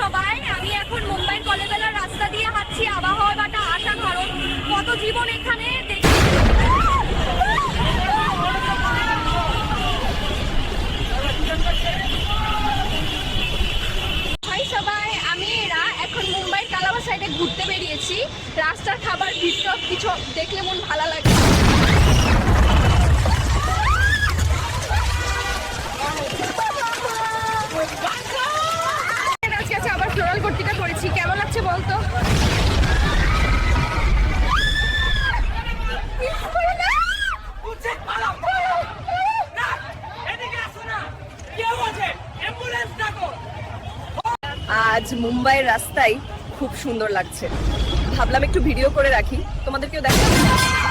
সবাই। আমি এখন মুম্বাই কলেবেলার রাস্তা দিয়ে হাঁটছি, আবহাওয়া বাটা অসাধারণ কত জীবন এখানে সবাই, আমি এরা। এখন সাইডে ঘুরতে বেরিয়েছি। রাস্তার খাবার, ভিড় কিছু দেখলে মন ভালো লাগে। লাগছে বলতো? আজ মুম্বাইয়ের রাস্তায় খুব সুন্দর লাগছে। ভাবলাম একটু ভিডিও করে রাখি। তোমাদেরকেও দেখা